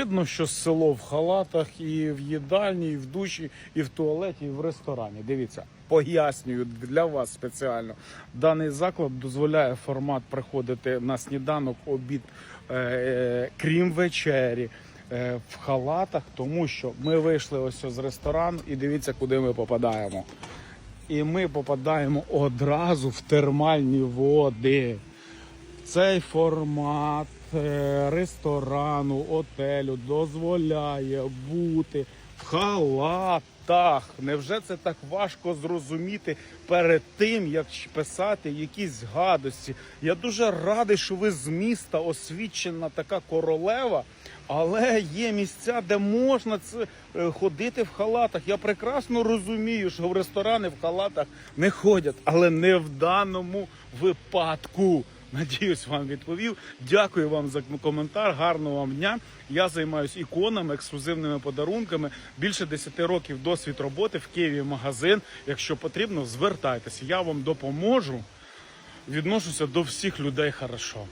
Видно, що село в халатах і в їдальні, і в душі, і в туалеті, і в ресторані. Дивіться, пояснюю для вас спеціально. Даний заклад дозволяє формат приходити на сніданок, обід, е, крім вечері. е, В халатах, тому що ми вийшли ось з ресторану і дивіться, куди ми попадаємо. І ми попадаємо одразу в термальні води. Цей формат е, ресторану, отелю дозволяє бути в халатах. Невже це так важко зрозуміти перед тим, як писати якісь гадості? Я дуже радий, що ви з міста освічена така королева. Але є місця, де можна це ходити в халатах. Я прекрасно розумію, що в ресторани в халатах не ходять, але не в даному випадку. Надіюсь, вам відповів. Дякую вам за коментар. Гарного вам дня. Я займаюся іконами, ексклюзивними подарунками. Більше 10 років досвід роботи в Києві магазин. Якщо потрібно, звертайтеся. Я вам допоможу. Відношуся до всіх людей хорошо.